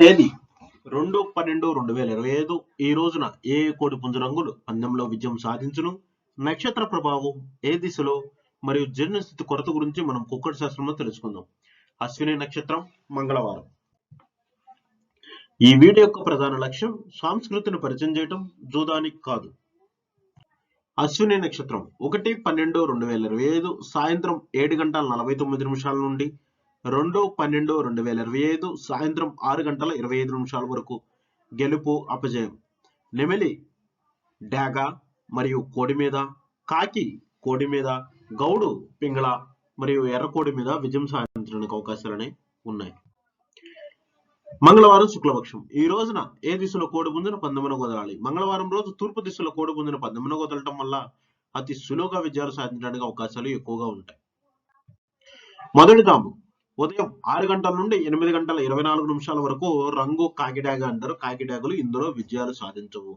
తేదీ? రెండు పన్నెండు రెండు వేల ఇరవై ఐదు. ఈ రోజున ఏ కోటి కోడి పుంజు రంగులు పందెంలో విజయం సాధించును? నక్షత్ర ప్రభావం ఏ దిశలో? మరియు జీర్ణస్థితి కొరత గురించి మనం కుక్కటి శాస్త్రంలో తెలుసుకుందాం. అశ్విని నక్షత్రం మంగళవారం. ఈ వీడియో యొక్క ప్రధాన లక్ష్యం సంస్కృతిని పరిచయం చేయటం జూదానికి కాదు. అశ్విని నక్షత్రం ఒకటి పన్నెండు రెండు వేల ఇరవై ఐదు సాయంత్రం ఏడు గంటల నలభై తొమ్మిది నిమిషాల నుండి రెండు పన్నెండు రెండు వేల ఇరవై ఐదు సాయంత్రం ఆరు గంటల ఇరవై ఐదు నిమిషాల వరకు గెలుపు అపజయం. నెమిలి డాగా మరియు కోడి మీద కాకి కోడి మీద గౌడు పింగళ మరియు ఎర్రకోడి మీద విజయం సాధించడానికి అవకాశాలనే ఉన్నాయి. మంగళవారం శుక్లపక్షం. ఈ రోజున ఏ దిశలో కోడి పుంజున పందెమున కుదరాలి మంగళవారం రోజు తూర్పు దిశలో కోడి పుంజున పందెమున కుదరటం వల్ల అతి సులువుగా విజయాలు సాధించడానికి అవకాశాలు ఎక్కువగా ఉంటాయి. మొదటి తాము ఉదయం ఆరు గంటల నుండి ఎనిమిది గంటల ఇరవై నాలుగు నిమిషాల వరకు రంగు కాకిడాగ అంటారు కాకిడాగులు ఇందులో విజయాలు సాధించవు.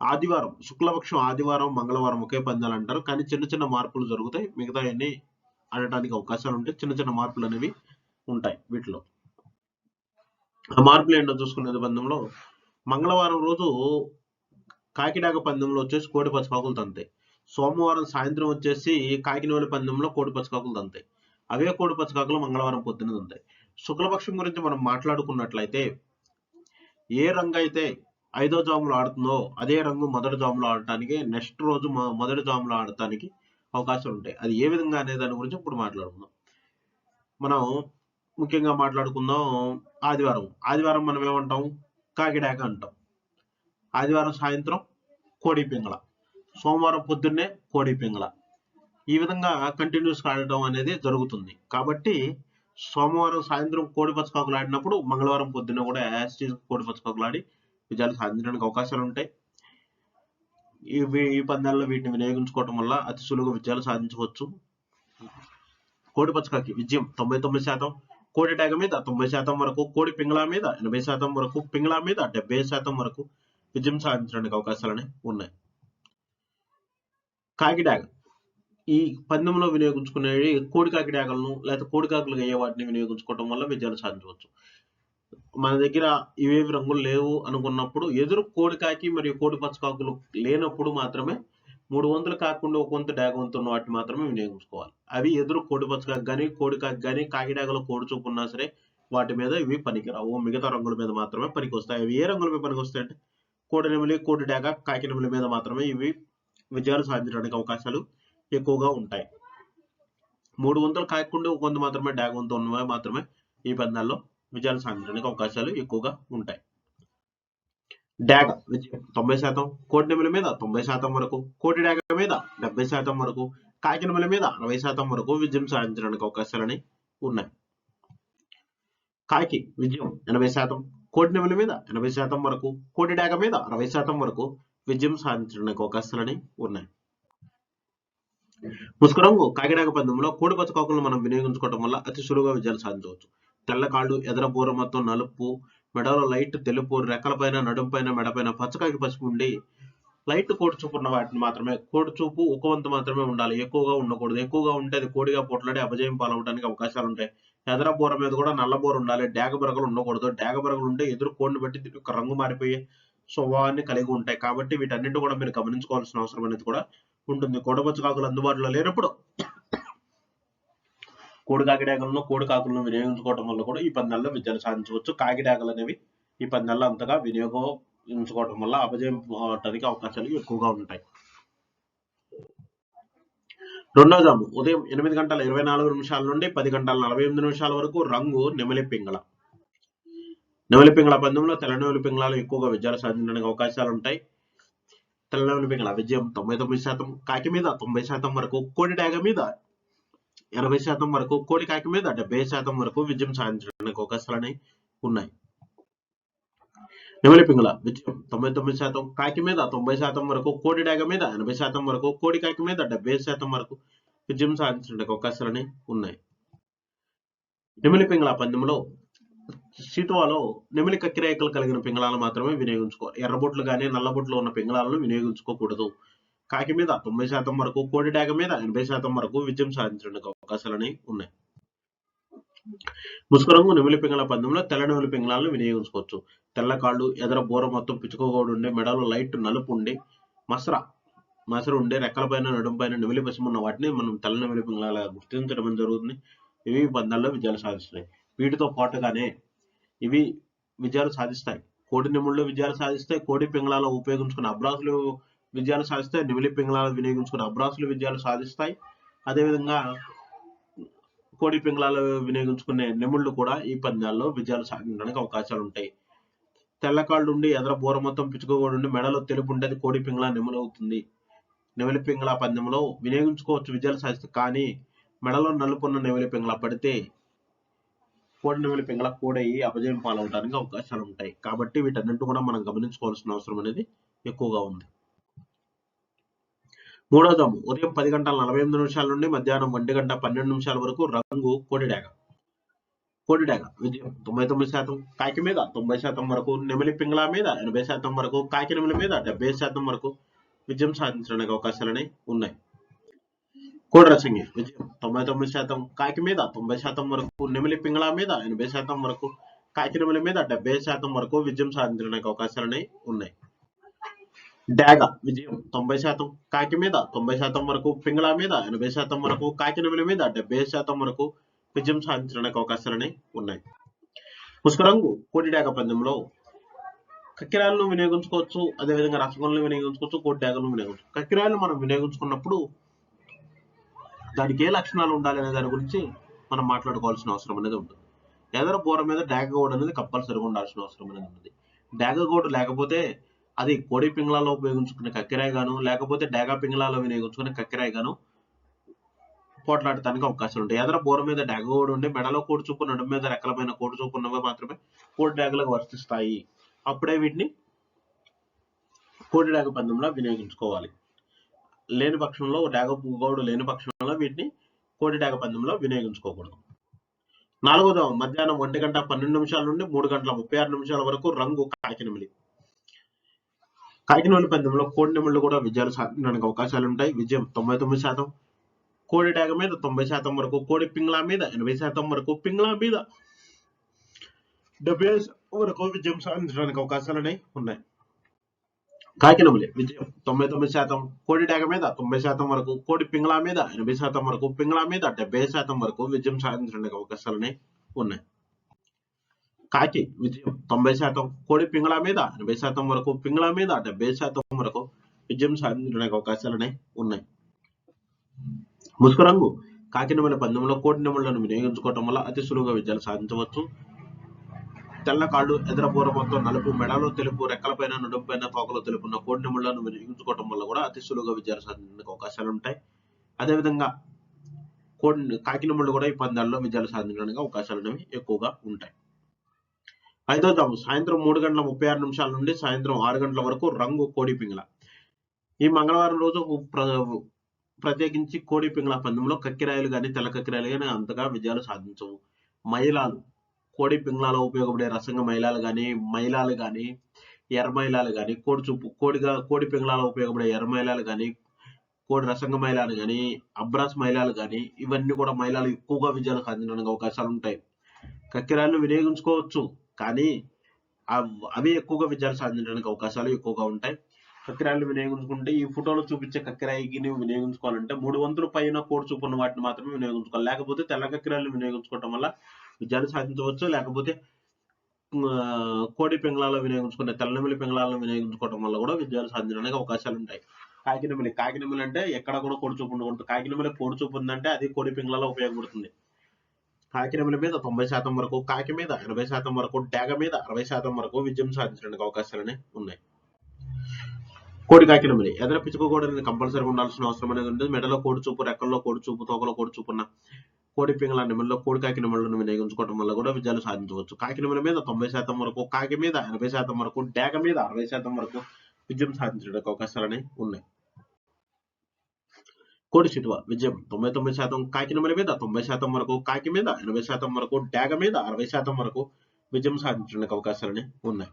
ఆదివారం శుక్లపక్షం ఆదివారం మంగళవారం ఒకే పందాలు అంటారు. కానీ చిన్న చిన్న మార్పులు జరుగుతాయి. మిగతా అన్ని ఆడటానికి అవకాశాలు ఉంటాయి చిన్న చిన్న మార్పులు అనేవి ఉంటాయి వీటిలో. ఆ మార్పులు ఏంటో చూసుకునే పందెంలో మంగళవారం రోజు కాకిడాక పందెంలో వచ్చేసి కోడి పచ్చకాకులు తంతాయి. సోమవారం సాయంత్రం వచ్చేసి కాకినవలి పందెంలో కోడి పచ్చకాకులు తంతాయి. అవే కోడి పచ్చకాకులు మంగళవారం పొద్దున్నది ఉంటాయి శుక్లపక్షం గురించి మనం మాట్లాడుకున్నట్లయితే ఏ రంగు అయితే ఐదో జాములు ఆడుతుందో అదే రంగు మొదటి జాములో ఆడటానికి నెక్స్ట్ రోజు మొదటి జాములో ఆడటానికి అవకాశాలు ఉంటాయి. అది ఏ విధంగా అనే దాని గురించి ఇప్పుడు మాట్లాడుకుందాం. మనం ముఖ్యంగా మాట్లాడుకుందాం ఆదివారం. ఆదివారం మనం ఏమంటాం? కాకిడాక అంటాం. ఆదివారం సాయంత్రం కోడి పింగళ. సోమవారం పొద్దున్నే కోడి పింగళ. ఈ విధంగా కంటిన్యూస్ ఆడటం అనేది జరుగుతుంది. కాబట్టి సోమవారం సాయంత్రం కోడి పచ్చకాకులు ఆడినప్పుడు మంగళవారం పొద్దున్న కూడా యాస్టీస్ కోడి పచ్చకాకులు ఆడి విజయాలు సాధించడానికి అవకాశాలు ఉంటాయి. ఈ ఈ పందాల్లో వీటిని వినియోగించుకోవటం వల్ల అతి సులువుగా విజయాలు సాధించవచ్చు. కోడి పచ్చకాకి విజయం తొంభై తొమ్మిది శాతం కోడి డాగ మీద తొంభై శాతం వరకు కోడి పింగళా మీద ఎనభై శాతం వరకు పింగళా మీద డెబ్బై శాతం వరకు విజయం సాధించడానికి అవకాశాలనే ఉన్నాయి. కాకి డాగ ఈ పందెంలో వినియోగించుకునేవి కోడి కాకి డాగలను లేదా కోడికాకులు అయ్యే వాటిని వినియోగించుకోవడం వల్ల విజయాలు సాధించవచ్చు. మన దగ్గర ఇవేవి రంగులు లేవు అనుకున్నప్పుడు ఎదురు కోడికాకి మరియు కోడి పచ్చకాకులు లేనప్పుడు మాత్రమే మూడు వంతులు కాకుండా ఒక వంతు డాగ వంతున్న వాటిని మాత్రమే వినియోగించుకోవాలి. అవి ఎదురు కోడి పచ్చకాకి కానీ కోడికాకి కానీ కాకి కోడి చూపు ఉన్నా సరే వాటి మీద ఇవి పనికిరావు. మిగతా రంగుల మీద మాత్రమే పనికి వస్తాయి అవి ఏ రంగుల మీద పనికి వస్తాయి అంటే కోడి నెమిలి కోడి డాగ కాకి నెమిలి మీద మాత్రమే ఇవి విజయాలు సాధించడానికి అవకాశాలు ఎక్కువగా ఉంటాయి. మూడు గుంతలు కాకుండా ఒక వంతు మాత్రమే డ్యాగ్ గుంత ఉన్నవి మాత్రమే ఈ పందాల్లో విజయాలు సాధించడానికి అవకాశాలు ఎక్కువగా ఉంటాయి. డాగ విజయం తొంభై శాతం కోటి నెమల మీద తొంభై శాతం వరకు కోటి డాగ మీద డెబ్బై శాతం వరకు కాకినెమల మీద అరవై శాతం వరకు విజయం సాధించడానికి అవకాశాలని ఉన్నాయి. కాకి విజయం ఎనభై శాతం కోటి నెమల మీద ఎనభై శాతం వరకు కోటి డాగ మీద అరవై శాతం వరకు విజయం సాధించడానికి అవకాశాలని ఉన్నాయి. ముసుకురంగు కాకిడాక పందెంలో కోడి పచ్చకాకులను మనం వినియోగించుకోవడం వల్ల అతి సులువుగా విజయాలు సాధించవచ్చు. తెల్ల కాళ్ళు ఎదర మొత్తం నలుపు మెడలో లైట్ తెలుపు రెక్కలపైన నడుంపైన మెడపైన పచ్చకాకి పసుపు ఉండి లైట్ కోడి చూపు ఉన్న వాటిని మాత్రమే కోడి చూపు ఉక్కవంత మాత్రమే ఉండాలి. ఎక్కువగా ఉండకూడదు. ఎక్కువగా ఉంటే అది కోడిగా పోట్లాడి అపజయం పాలవడానికి అవకాశాలు ఉంటాయి. ఎదర బూర మీద కూడా నల్ల బూర ఉండాలి. డాగ బరగలు ఉండకూడదు. డాగ బరగలు ఉంటే ఎదురు కోడిని బట్టి రంగు మారిపోయే స్వభావాన్ని కలిగి ఉంటాయి. కాబట్టి వీటన్నిటి కూడా మీరు గమనించుకోవాల్సిన అవసరం అనేది కూడా ఉంటుంది. కోడపచ్చ కాకులు అందుబాటులో లేనప్పుడు కోడి కాకిడాకలను కోడి కాకులను వినియోగించుకోవడం వల్ల కూడా ఈ పందాల్లో విద్యను సాధించవచ్చు. కాకిడాకలు అనేవి ఈ పందాల్లో అంతగా వినియోగించుకోవడం వల్ల అపజయం అవడానికి అవకాశాలు ఎక్కువగా ఉంటాయి. రెండవ జాము ఉదయం ఎనిమిది గంటల ఇరవై నాలుగు నిమిషాల నుండి పది గంటల నలభై ఎనిమిది నిమిషాల వరకు రంగు నెమలి పింగళ. నెమలి పింగళ పందెంలో తెల్ల నెమలి పింగళాలు ఎక్కువగా విజయాలు సాధించడానికి అవకాశాలు ఉంటాయి. తెల్ల నెమలి విజయం తొంభై తొమ్మిది శాతం కాకి మీద తొంభై శాతం వరకు కోడి డాగ మీద ఎనభై శాతం వరకు కోడి కాకి మీద డెబ్బై శాతం వరకు విజయం సాధించడానికి అవకాశాలని ఉన్నాయి. నెమలి పింగళ విజయం తొంభై తొమ్మిది శాతం కాకి మీద తొంభై శాతం వరకు కోడి డాగ మీద ఎనభై శాతం వరకు కోడి కాకి మీద డెబ్బై శాతం వరకు విజయం సాధించడానికి అవకాశాలని ఉన్నాయి. నెమలి పింగళ పందెంలో సీటువాలో నెమలి కక్కిరేకలు కలిగిన పింగళాలు మాత్రమే వినియోగించుకోవాలి ఎర్రబొట్లు కానీ నల్లబొట్లు ఉన్న పింగళాలను వినియోగించుకోకూడదు. కాకి మీద తొంభై శాతం వరకు కోడి డాగ మీద ఎనభై శాతం వరకు విజయం సాధించడానికి అవకాశాలని ఉన్నాయి. ముసుగురంగు నెమిలి పింగళ పందెంలో తెల్ల నెమిలి పింగళాలను వినియోగించుకోవచ్చు. తెల్ల కాళ్ళు ఎదర బూర మొత్తం పిచ్చుకోగోడు ఉండే మెడలో లైట్ నలుపు ఉండి మసర మసర ఉండే రెక్కల పైన నడుము పైన నెమిలి పశ్చిమ ఉన్న వాటిని మనం తెల్ల నెమిలి పింగళాలుగా గుర్తించడం జరుగుతుంది. ఇవి పందాల్లో విజయాలు సాధిస్తున్నాయి. వీటితో పాటుగానే ఇవి విజయాలు సాధిస్తాయి. కోడి నెముళ్ళు విజయాలు సాధిస్తాయి. కోడి పింగళాలు ఉపయోగించుకున్న అబ్రాసులు విజయాలు సాధిస్తాయి. నిమిలి పింగళాలు వినియోగించుకున్న అబ్రాసులు విజయాలు సాధిస్తాయి. అదేవిధంగా కోడి పింగళాలు వినియోగించుకునే నిముళ్ళు కూడా ఈ పందాల్లో విజయాలు సాధించడానికి అవకాశాలు ఉంటాయి. తెల్లకాళ్ళు ఉండి ఎదర బోర మొత్తం పిచ్చుకోగోడు ఉండి మెడలో తెలుపు ఉండేది కోడి పింగళ నెమలు అవుతుంది. పింగళ పందెంలో వినియోగించుకోవచ్చు విజయాలు సాధిస్తే కానీ మెడలో నలుపున్న నెమలి పింగళ పడితే కోడి నెమలి పింగళ కూడయి అపజయం పాలవడానికి అవకాశాలు ఉంటాయి కాబట్టి వీటన్నింటి కూడా మనం గమనించుకోవాల్సిన అవసరం అనేది ఎక్కువగా ఉంది. మూడో దమ్ము ఉదయం పది గంటల నలభై ఎనిమిది నిమిషాల నుండి మధ్యాహ్నం ఒంటి గంట పన్నెండు నిమిషాల వరకు రంగు కోడి డాగ విజయం తొంభై తొమ్మిది శాతం కాకి మీద తొంభై శాతం వరకు నెమిలి పింగళ మీద ఎనభై శాతం వరకు కాకి నెమిలి మీద డెబ్బై శాతం వరకు విజయం సాధించడానికి అవకాశాలనే ఉన్నాయి. కోడి రసంగి విజయం తొంభై తొమ్మిది శాతం కాకి మీద తొంభై శాతం వరకు నెమిలి పింగళ మీద ఎనభై శాతం వరకు కాకి నెమిలి మీద డెబ్బై శాతం వరకు విజయం సాధించడానికి అవకాశాలు ఉన్నాయి. డాగ విజయం తొంభై శాతం కాకి మీద తొంభై శాతం వరకు పింగళ మీద ఎనభై శాతం వరకు కాకి నెమిలి మీద డెబ్బై శాతం వరకు విజయం సాధించడానికి అవకాశాలు ఉన్నాయి. పుష్కరంగు కోటి డాగ పందెంలో కక్కిరాలను వినియోగించుకోవచ్చు అదేవిధంగా రసగుల్లను వినియోగించుకోవచ్చు కోటి డాగలను వినియోగించుకోవచ్చు. కక్కిరాలను మనం వినియోగించుకున్నప్పుడు దానికి ఏ లక్షణాలు ఉండాలి అనే దాని గురించి మనం మాట్లాడుకోవాల్సిన అవసరం అనేది ఉంటుంది. ఎదర బోర మీద డాగ గోడు అనేది కప్పల్సరిగా ఉండాల్సిన అవసరం అనేది ఉంది డాగ గోడు లేకపోతే అది కోడి పింగళాలో ఉపయోగించుకునే కక్కిరాయి గాను లేకపోతే డాగా పింగళాలో వినియోగించుకునే కక్కిరాయి గాను పోట్లాడటానికి అవకాశాలు ఉంటాయి. ఎదర బోర మీద డాగ ఉండి మెడలో కోడి చూపు నడుము మీద రెక్కలపైన కోడి చూపు ఉన్నవి మాత్రమే కోడి డాగలకు వర్తిస్తాయి. అప్పుడే వీటిని కోడి డాగ పందెంలో వినియోగించుకోవాలి. లేని పక్షంలో డేగ గౌడు లేని పక్షంలో వీటిని కోటి డేగ పందెంలో వినియోగించుకోకూడదు. నాలుగోదో మధ్యాహ్నం ఒంటి గంట పన్నెండు నిమిషాల నుండి మూడు గంటల ముప్పై ఆరు నిమిషాల వరకు రంగు కాకినమిలి కాకినమిలి పందెంలో కోడి నెమళ్ళు కూడా విజయాలు సాధించడానికి అవకాశాలు ఉంటాయి విజయం తొంభై తొమ్మిది శాతం. కోడి డేగ మీద తొంభై శాతం వరకు కోడి పింగ్లా మీద ఎనభై శాతం వరకు పింగ్లా మీద డెబ్బై వరకు విజయం సాధించడానికి అవకాశాలు ఉన్నాయి. కాకినములే విజయం తొంభై తొమ్మిది శాతం కోడి డేగ మీద తొంభై శాతం వరకు కోడి పింగళా మీద ఎనభై శాతం వరకు పింగళా మీద డెబ్బై శాతం వరకు విజయం సాధించడానికి అవకాశాలనే ఉన్నాయి. కాకి విజయం తొంభై శాతం కోడి పింగళా మీద ఎనభై శాతం వరకు పింగళా మీద డెబ్బై శాతం వరకు విజయం సాధించడానికి అవకాశాలనే ఉన్నాయి. ముసుగు రంగు కాకినెమల పందెంలో కోడి నెమళ్ళను వినియోగించుకోవటం వల్ల అతి సులువుగా విజయాలు సాధించవచ్చు. తెల్ల కాళ్ళు ఎదరబూర మొత్తం నలుపు మెడలో తెలుపు రెక్కలపైన నడుంపైన తోకలో తెలుపున్న కోడి నెమళ్ళను వినియోగించుకోవటం వల్ల కూడా అతి సులువుగా విజయాలు సాధించడానికి అవకాశాలు ఉంటాయి. అదేవిధంగా కోడి కాకి కూడా ఈ పందాల్లో విజయాలు సాధించడానికి అవకాశాలు అనేవి ఎక్కువగా ఉంటాయి. ఐదో జాము సాయంత్రం మూడు గంటల ముప్పై ఆరు నిమిషాల నుండి సాయంత్రం ఆరు గంటల వరకు రంగు కోడి పింగళ. ఈ మంగళవారం రోజు ప్ర- ప్రత్యేకించి కోడి పింగళ పందెంలో కక్కిరాయలు కానీ తెల్ల కక్కిరాయలు కానీ అంతగా విజయాలు సాధించవు. మహిళలు కోడి పింగ్లాలో ఉపయోగపడే రసంగ మైలాలు కానీ మైలాలు కానీ ఎర్ర మైలాలు కానీ కోడి చూపు కోడిగా కోడి పింగ్లాలో ఉపయోగపడే ఎర్ర మైలాలు కానీ కోడి రసంగ మైలాలు కానీ అబ్రాస్ మైలాలు కానీ ఇవన్నీ కూడా మైలాలు ఎక్కువగా విజయాలు సాధించడానికి అవకాశాలు ఉంటాయి. కక్కిరాలను వినియోగించుకోవచ్చు కానీ అవి ఎక్కువగా విజయాలు సాధించడానికి అవకాశాలు ఎక్కువగా ఉంటాయి. కక్కిరాయిలు వినియోగించుకుంటే ఈ ఫోటోలో చూపించే కక్కిరాయికి వినియోగించుకోవాలంటే మూడు వంతుల పైన కోడి చూపున్న వాటిని మాత్రమే వినియోగించుకోవాలి. లేకపోతే తెల్ల కక్కిరాయిలు వినియోగించుకోవటం వల్ల విజయాన్ని సాధించవచ్చు లేకపోతే కోడి పింగళాలు వినియోగించుకునే తెల్లనెమిలి పింగళాలను వినియోగించుకోవడం వల్ల కూడా విజయాలు సాధించడానికి అవకాశాలు ఉంటాయి. కాకినెమిలి కాకినెమిలి అంటే ఎక్కడ కూడా కోడి చూపు ఉండకూడదు. కాకినెమిలి కోడి చూపు ఉందంటే అది కోడి పింగళాలో ఉపయోగపడుతుంది. కాకినెమిలి మీద తొంభై శాతం వరకు కాకి మీద ఎనభై శాతం వరకు డేగ మీద అరవై శాతం వరకు విజయం సాధించడానికి అవకాశాలని ఉన్నాయి. కోడి కాకినెమిలి ఎదర పిచ్చుకోకూడదు కంపల్సరీ ఉండాల్సిన అవసరం అనేది ఉంటుంది మెడలో కోడి చూపు రెక్కల్లో కోడి చూపు తోకలో కోడి చూపున్న కోడి పింగళ నిమ్మల్లో కోడి కాకి నిమ్మలను వినియోగించుకోవడం వల్ల కూడా విజయాలు సాధించవచ్చు. కాకి నిమ్మల మీద తొంభై శాతం వరకు కాకి మీద ఎనభై శాతం వరకు డేగ మీద అరవై శాతం వరకు విజయం సాధించడానికి అవకాశాలని ఉన్నాయి. కోడి చిటువ విజయం తొంభై తొమ్మిది శాతం కాకి మీద తొంభై శాతం వరకు కాకి మీద ఎనభై శాతం వరకు డేగ మీద అరవై శాతం వరకు విజయం సాధించడానికి అవకాశాలని ఉన్నాయి.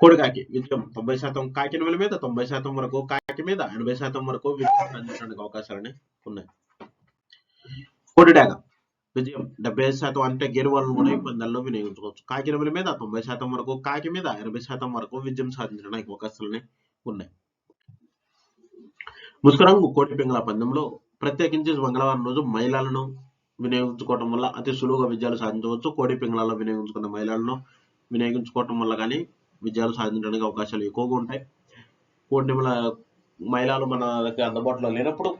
కోడికాకి విజయం తొంభై శాతం కాకి మీద తొంభై శాతం వరకు కాకి మీద ఎనభై శాతం వరకు విజయం సాధించడానికి అవకాశాలని ఉన్నాయి. కోడి విజయం. డెబ్బై ఐదు శాతం అంటే గెలువలను కూడా ఈ పందాల్లో వినియోగించుకోవచ్చు. కాకి నెమలి మీద తొంభై శాతం వరకు కాకి మీద ఎనభై శాతం వరకు విజయం సాధించడానికి అవకాశాలనే ఉన్నాయి. ముస్కరంగు కోటి పింగళ పందెంలో ప్రత్యేకించి మంగళవారం రోజు మహిళలను వినియోగించుకోవటం వల్ల అతి సులువుగా విజయాలు సాధించవచ్చు. కోడి పింగళాల్లో వినియోగించుకున్న మహిళలను వినియోగించుకోవటం వల్ల కానీ విజయాలు సాధించడానికి అవకాశాలు ఎక్కువగా ఉంటాయి. కోడి మహిళలు మన అందుబాటులో లేనప్పుడు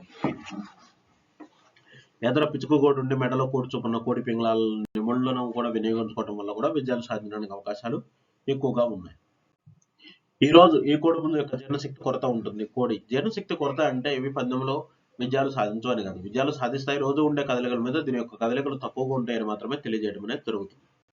ఎదర పిచ్చుకు కోడి ఉండి మెడలో కూర్చుకున్న కోడి పింగళాల నిముళ్ళను కూడా వినియోగించుకోవడం వల్ల కూడా విజయాలు సాధించడానికి అవకాశాలు ఎక్కువగా ఉన్నాయి. ఈ రోజు ఈ కోడి ముందు యొక్క జీర్ణశక్తి కొరత ఉంటుంది. కోడి జీర్ణశక్తి కొరత అంటే ఇవి పందెంలో విజయాలు సాధించవని కాదు. విజయాలు సాధిస్తాయి. రోజు ఉండే కదలికల మీద దీని యొక్క కదలికలు తక్కువగా ఉంటాయని మాత్రమే తెలియజేయడం అనేది జరుగుతుంది.